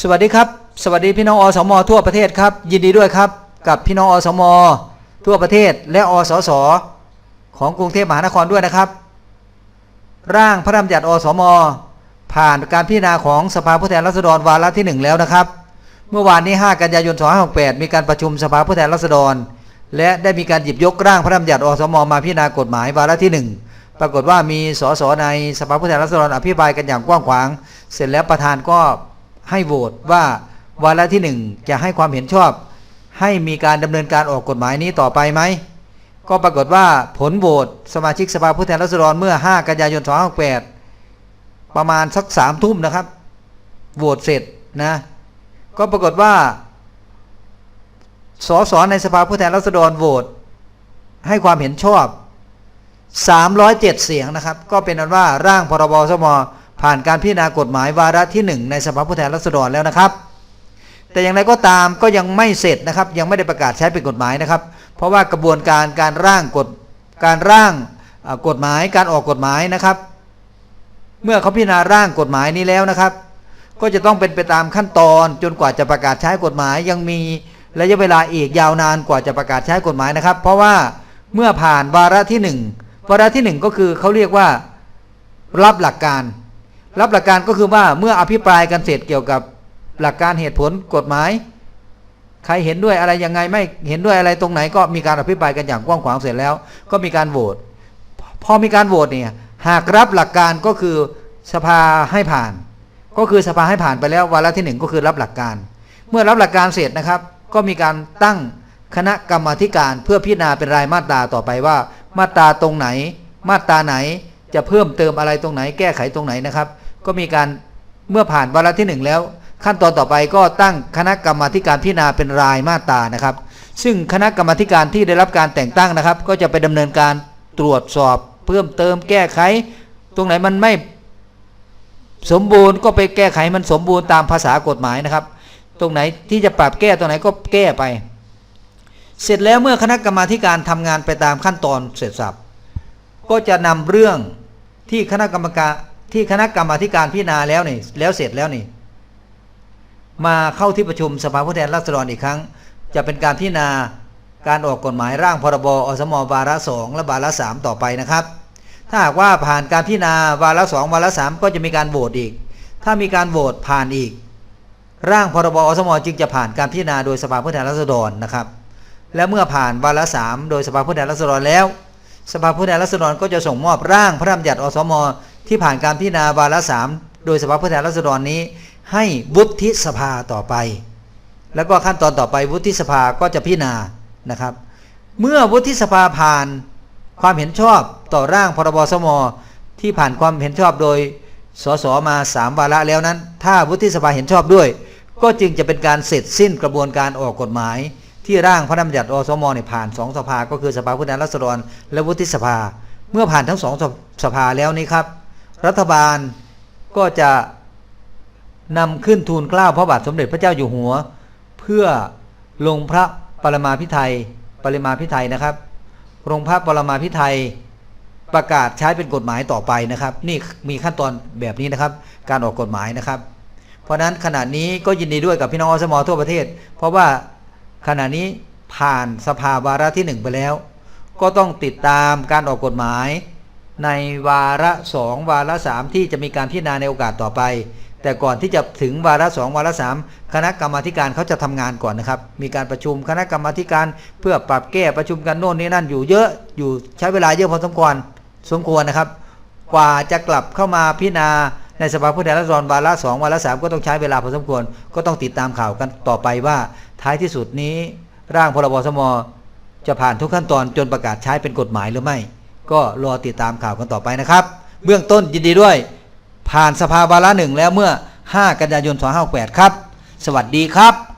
สวัสดีครับ สวัสดีพี่น้องอสมทั่วประเทศครับ ยินดีด้วยครับ กับพี่น้องอสม ทั่วประเทศและอสส ของกรุงเทพมหานครด้วยนะครับ ร่างพระราชบัญญัติอสม ผ่านการพิจารณาของสภาผู้แทนราษฎรวาระที่ 1 แล้วนะครับ เมื่อวานนี้ 5 กันยายน 2568 มีการประชุมสภาผู้แทนราษฎร และได้มีการหยิบยกร่างพระราชบัญญัติอสม มาพิจารณากฎหมายวาระที่ 1ปรากฏว่ามีสสในสภาผู้แทนราษฎรอภิปรายกันอย่างกว้างขวาง เสร็จแล้วประธานก็ ให้โหวตว่าวาระที่ 1 จะให้ความเห็นชอบ ให้มีการดำเนินการออกกฎหมายนี้ต่อไปไหม ก็ปรากฏว่าผลโหวตสมาชิกสภาผู้แทนราษฎรเมื่อ 5 กันยายน 2568 ประมาณสักสามทุ่มนะครับ โหวตเสร็จนะ ก็ปรากฏว่า สสในสภาผู้แทนราษฎรโหวตให้ความเห็นชอบ 307 เสียงนะครับ ก็เป็นนั้นว่าร่างพรบสม ผ่านการพิจารณากฎหมายวาระที่ 1 ในสภาผู้แทนราษฎรแล้วนะครับ แต่อย่างไรก็ตามก็ยังไม่เสร็จนะครับ ยังไม่ได้ประกาศใช้เป็นกฎหมายนะครับ เพราะว่ากระบวนการการร่างกฎการร่างกฎหมายการออกกฎหมายนะครับ เมื่อเขาพิจารณาร่างกฎหมายนี้แล้วนะครับ ก็จะต้องเป็นไปตามขั้นตอนจนกว่าจะประกาศใช้กฎหมายยังมีระยะเวลาอีกยาวนานกว่าจะประกาศใช้กฎหมายนะครับ เพราะว่าเมื่อผ่านวาระที่หนึ่งวาระที่หนึ่งก็คือเขาเรียกว่ารับหลักการ รับหลักการก็คือว่าเมื่ออภิปรายกันเสร็จเกี่ยวกับหลักการเหตุผลกฎหมาย ใครเห็นด้วยอะไรยังไงไม่เห็นด้วยอะไรตรงไหนก็มีการอภิปรายกันอย่างกว้างขวางเสร็จแล้ว ก็มีการโหวตพอมีการโหวตเนี่ยหากรับหลักการก็คือสภาให้ผ่าน ก็คือสภาให้ผ่านไปแล้ววาระที่หนึ่งก็คือรับหลักการ เมื่อรับหลักการเสร็จนะครับ ก็มีการตั้งคณะกรรมาธิการเพื่อพิจารณาเป็นรายมาตราต่อไปว่า มาตราตรงไหน มาตราไหน จะเพิ่มเติมอะไรตรงไหน แก้ไขตรงไหนนะครับ ก็มีการเมื่อผ่านวาระที่หนึ่งแล้ว ขั้นตอนต่อไปก็ตั้งคณะกรรมาการพิจารณาเป็นรายมาตรานะครับ ซึ่งคณะกรรมาการที่ได้รับการแต่งตั้งนะครับ ก็จะไปดำเนินการตรวจสอบ เพิ่มเติมแก้ไข ตรงไหนมันไม่สมบูรณ์ก็ไปแก้ไขมันสมบูรณ์ตามภาษากฎหมายนะครับ ตรงไหนที่จะปรับแก้ตรงไหนก็แก้ไป เสร็จแล้วเมื่อคณะกรรมาการทำงานไปตามขั้นตอนเสร็จสับก็จะนำเรื่อง ที่คณะกรรมการที่คณะกรรมาธิการพิจารณาแล้วนี่แล้วเสร็จแล้วนี่ มาเข้าที่ประชุมสภาผู้แทนราษฎรอีกครั้ง จะเป็นการพิจารณาการออกกฎหมายร่างพรบอสมวาระสองและวาระสามต่อไปนะครับ ถ้าหากว่าผ่านการพิจารณาวาระสองวาระสามก็จะมีการโหวตอีก ถ้ามีการโหวตผ่านอีก ร่างพรบอสมจึงจะผ่านการพิจารณาโดยสภาผู้แทนราษฎรนะครับ และเมื่อผ่านวาระสามโดยสภาผู้แทนราษฎรแล้ว สภาผู้แทนราษฎรก็จะส่งมอบร่างพระราชบัญญัติอสม ที่ผ่านการพิจารณาวาระสามโดยสภาผู้แทนราษฎรนี้ ให้วุฒิสภาต่อไป แล้วก็ขั้นตอนต่อไปวุฒิสภาก็จะพิจารณานะครับ เมื่อวุฒิสภาผ่านความเห็นชอบต่อร่างพรบสม ที่ผ่านความเห็นชอบโดยสสมาสามวาระแล้วนั้น ถ้าวุฒิสภาเห็นชอบด้วย ก็จึงจะเป็นการเสร็จสิ้นกระบวนการออกกฎหมาย ที่ร่างพระราชบัญญัติอสมเนี่ยผ่านสองสภา ก็คือสภาผู้แทนราษฎรและวุฒิสภา เมื่อผ่านทั้งสองสภาแล้วนี้ครับ รัฐบาลก็จะนำขึ้นทูลเกล้าพระบาทสมเด็จพระเจ้าอยู่หัว เพื่อลงพระปรมาภิไธยปริมาภิไธยนะครับลงพระปรมาภิไธยประกาศใช้เป็นกฎหมายต่อไปนะครับ นี่มีขั้นตอนแบบนี้นะครับ การออกกฎหมายนะครับ เพราะฉะนั้นขณะนี้ก็ยินดีด้วยกับพี่น้องอสมทั่วประเทศ เพราะว่า ขณะนี้ผ่านสภาวาระที่หนึ่งไปแล้ว ก็ต้องติดตามการออกกฎหมาย ในวาระสองวาระสามที่จะมีการพิจารณาในโอกาสต่อไป แต่ก่อนที่จะถึงวาระสองวาระสามคณะกรรมาธิการเขาจะทำงานก่อนนะครับ มีการประชุมคณะกรรมาธิการเพื่อปรับแก้ประชุมกันโน่นนี่นั่นอยู่เยอะอยู่ใช้เวลาเยอะพอสมควรสมควรนะครับ กว่าจะกลับเข้ามาพิจารณา ในสภาผู้แทนราษฎรวาระสองวาระสามก็ต้องใช้เวลาพอสมควร ก็ต้องติดตามข่าวกันต่อไปว่า ท้ายที่สุดนี้ ร่างพรบสมจะผ่านทุกขั้นตอนจนประกาศใช้เป็นกฎหมายหรือไม่ ก็รอติดตามข่าวกันต่อไปนะครับ เบื้องต้นยินดีด้วย ผ่านสภาวาระหนึ่งแล้วเมื่อ 5 กันยายน 2568 ครับ สวัสดีครับ